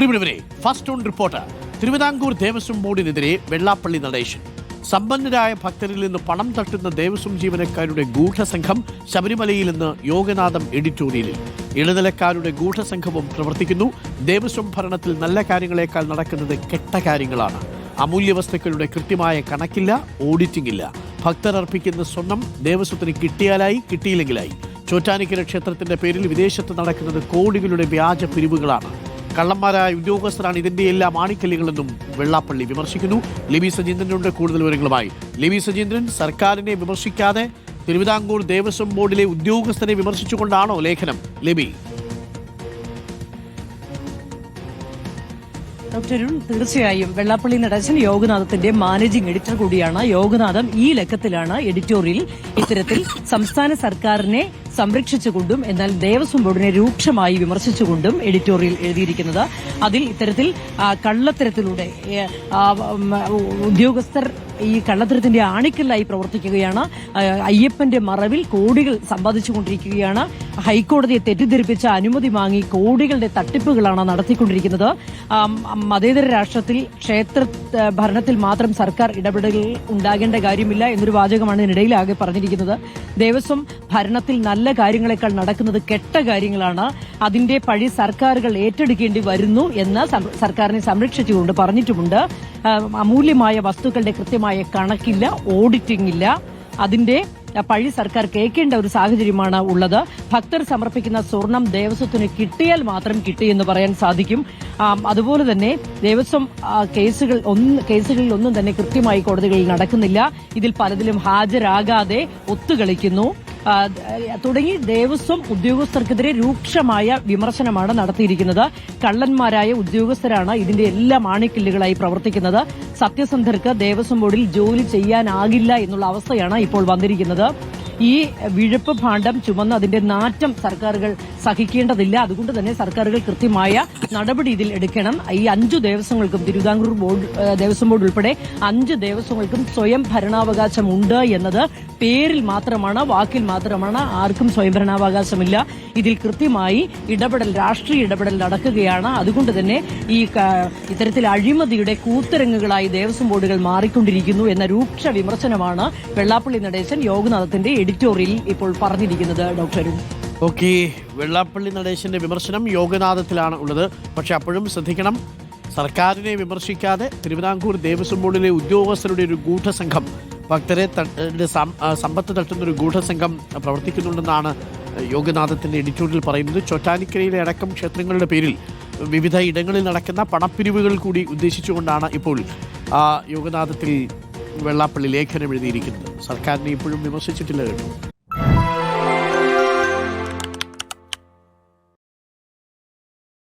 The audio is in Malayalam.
പ്രിയപ്പെട്ടവരെ first on report Thiruvithamkoor Devaswom ബോർഡിനെതിരെ Vellappally Natesan. സമ്പന്നരായ ഭക്തരിൽ നിന്ന് പണം തട്ടുന്ന ദേവസ്വം ജീവനക്കാരുടെ ഗൂഢസംഘം ശബരിമലയിൽ നിന്ന് യോഗനാഥം എഡിറ്റോറിയലിൽ. ഇടനിലക്കാരുടെ ഗൂഢസംഘവും പ്രവർത്തിക്കുന്നു. ദേവസ്വം ഭരണത്തിൽ നല്ല കാര്യങ്ങളെക്കാൾ നടക്കുന്നത് കെട്ട കാര്യങ്ങളാണ്. അമൂല്യ വസ്തുക്കളുടെ കൃത്യമായ കണക്കില്ല ഓഡിറ്റിംഗ് ഇല്ല ഭക്തർ അർപ്പിക്കുന്ന സ്വർണം ദേവസ്വത്തിന് കിട്ടിയാലായി കിട്ടിയില്ലെങ്കിലായി. ചോറ്റാനിക്കര ക്ഷേത്രത്തിന്റെ പേരിൽ വിദേശത്ത് നടക്കുന്നത് കോടികളുടെ വ്യാജ പിരിവുകളാണ്. കള്ളന്മാരായ ഉദ്യോഗസ്ഥരാണ് ഇതിന്റെ എല്ലാം ആണിക്കല്ലുകളെന്നും വെള്ളാപ്പള്ളി വിമർശിക്കുന്നു. ലിബി സജീന്ദ്രനുണ്ട് കൂടുതൽ വിവരങ്ങളുമായി. ലിബി സജീന്ദ്രൻ സർക്കാരിനെ വിമർശിക്കാതെ തിരുവിതാംകൂർ ദേവസ്വം ബോർഡിലെ ഉദ്യോഗസ്ഥരെ വിമർശിച്ചുകൊണ്ടാണോ ലേഖനം? ലിബി. ഡോക്ടർ അരുൺ തീർച്ചയായും വെള്ളാപ്പള്ളി നടേശൻ യോഗനാഥത്തിന്റെ മാനേജിംഗ് എഡിറ്റർ കൂടിയാണ്. യോഗനാഥം ഈ ലക്കത്തിലാണ് എഡിറ്റോറിയൽ ഇത്തരത്തിൽ സംസ്ഥാന സർക്കാരിനെ സംരക്ഷിച്ചുകൊണ്ടും എന്നാൽ ദേവസ്വം ബോർഡിനെ രൂക്ഷമായി വിമർശിച്ചുകൊണ്ടും എഡിറ്റോറിയൽ എഴുതിയിരിക്കുന്നത്. അതിൽ ഇത്തരത്തിൽ കള്ളത്തരത്തിലൂടെ ഉദ്യോഗസ്ഥർ ഈ കള്ളത്തരത്തിന്റെ ആണിക്കല്ലായി പ്രവർത്തിക്കുകയാണ്. അയ്യപ്പന്റെ മറവിൽ കോടികൾ സമ്പാദിച്ചുകൊണ്ടിരിക്കുകയാണ്. ഹൈക്കോടതിയെ തെറ്റിദ്ധരിപ്പിച്ച അനുമതി വാങ്ങി കോടികളുടെ തട്ടിപ്പുകളാണ് നടത്തിക്കൊണ്ടിരിക്കുന്നത്. മതേതര രാഷ്ട്രത്തിൽ ക്ഷേത്ര ഭരണത്തിൽ മാത്രം സർക്കാർ ഇടപെടൽ ഉണ്ടാകേണ്ട കാര്യമില്ല എന്നൊരു വാചകമാണ് ഇതിനിടയിൽ ആകെ പറഞ്ഞിരിക്കുന്നത്. ദേവസ്വം ഭരണത്തിൽ നല്ല കാര്യങ്ങളെക്കാൾ നടക്കുന്നത് കെട്ട കാര്യങ്ങളാണ്. അതിന്റെ പഴി സർക്കാരുകൾ ഏറ്റെടുക്കേണ്ടി വരുന്നു എന്ന് സർക്കാരിനെ സംരക്ഷിച്ചുകൊണ്ട് പറഞ്ഞിട്ടുമുണ്ട്. അമൂല്യമായ വസ്തുക്കളുടെ കൃത്യമായ കണക്കില്ല ഓഡിറ്റിംഗ് ഇല്ല അതിന്റെ പഴി സർക്കാർ കേൾക്കേണ്ട ഒരു സാഹചര്യമാണ് ഉള്ളത്. ഭക്തർ സമർപ്പിക്കുന്ന സ്വർണം ദേവസ്വത്തിന് കിട്ടിയാൽ മാത്രം കിട്ടിയെന്ന് പറയാൻ സാധിക്കും. അതുപോലെ തന്നെ ദേവസ്വം കേസുകൾ കേസുകളിൽ ഒന്നും തന്നെ കൃത്യമായി കോടതികളിൽ നടക്കുന്നില്ല. ഇതിൽ പലതിലും ഹാജരാകാതെ ഒത്തുകളിക്കുന്നു. തുടങ്ങി ദേവസ്വം ഉദ്യോഗസ്ഥർക്കെതിരെ രൂക്ഷമായ വിമർശനമാണ് നടത്തിയിരിക്കുന്നത്. കള്ളന്മാരായ ഉദ്യോഗസ്ഥരാണ് ഇതിന്റെ എല്ലാ മാണിക്കല്ലുകളായി പ്രവർത്തിക്കുന്നത്. സത്യസന്ധർക്ക് ദേവസ്വം ബോർഡിൽ ജോലി ചെയ്യാനാകില്ല എന്നുള്ള അവസ്ഥയാണ് ഇപ്പോൾ വന്നിരിക്കുന്നത്. ഈ വിഴുപ്പ് ഭാണ്ഡം ചുമന്ന് അതിന്റെ നാറ്റം സർക്കാരുകൾ സഹിക്കേണ്ടതില്ല. അതുകൊണ്ട് തന്നെ സർക്കാരുകൾ കൃത്യമായ നടപടി ഇതിൽ എടുക്കണം. ഈ അഞ്ചു ദേവസ്വങ്ങൾക്കും തിരുവിതാംകൂർ ബോർഡ് ദേവസ്വം ബോർഡ് ഉൾപ്പെടെ അഞ്ച് ദേവസ്വങ്ങൾക്കും സ്വയം ഭരണാവകാശമുണ്ട് എന്നത് പേരിൽ മാത്രമാണ് വാക്കിൽ മാത്രമാണ് ആർക്കും സ്വയം ഭരണാവകാശമില്ല. ഇതിൽ കൃത്യമായി ഇടപെടൽ രാഷ്ട്രീയ ഇടപെടൽ നടക്കുകയാണ്. അതുകൊണ്ട് തന്നെ ഈ ഇത്തരത്തിൽ അഴിമതിയുടെ കൂത്തരങ്ങുകളായി ദേവസ്വം ബോർഡുകൾ മാറിക്കൊണ്ടിരിക്കുന്നു എന്ന രൂക്ഷ വിമർശനമാണ് വെള്ളാപ്പള്ളി നടേശൻ യോഗനാഥത്തിന്റെ എഡിറ്റോറിയലിൽ ഇപ്പോൾ പറഞ്ഞിരിക്കുന്നത് ഡോക്ടർ അരുൺ. ഓക്കെ വെള്ളാപ്പള്ളി നടേശന്റെ വിമർശനം യോഗനാഥത്തിലാണ് ഉള്ളത്. പക്ഷെ അപ്പോഴും ശ്രദ്ധിക്കണം സർക്കാരിനെ വിമർശിക്കാതെ തിരുവിതാംകൂർ ദേവസ്വം ബോർഡിലെ ഉദ്യോഗസ്ഥരുടെ ഒരു ഗൂഢസംഘം ഭക്തരെ സമ്പത്ത് തട്ടുന്ന ഒരു ഗൂഢസംഘം പ്രവർത്തിക്കുന്നുണ്ടെന്നാണ് യോഗനാഥത്തിന്റെ എഡിറ്റോറിയൽ പറയുന്നത്. ചൊറ്റാനിക്കരയിലെ അടക്കം ക്ഷേത്രങ്ങളുടെ പേരിൽ വിവിധ ഇടങ്ങളിൽ നടക്കുന്ന പണപ്പിരിവുകൾ കൂടി ഉദ്ദേശിച്ചുകൊണ്ടാണ് ഇപ്പോൾ യോഗനാഥത്തിൽ വെള്ളാപ്പള്ളി ലേഖനം എഴുതിയിരിക്കുന്നത്. സർക്കാരിനെ ഇപ്പോഴും വിമർശിച്ചിട്ടില്ല കേട്ടോ.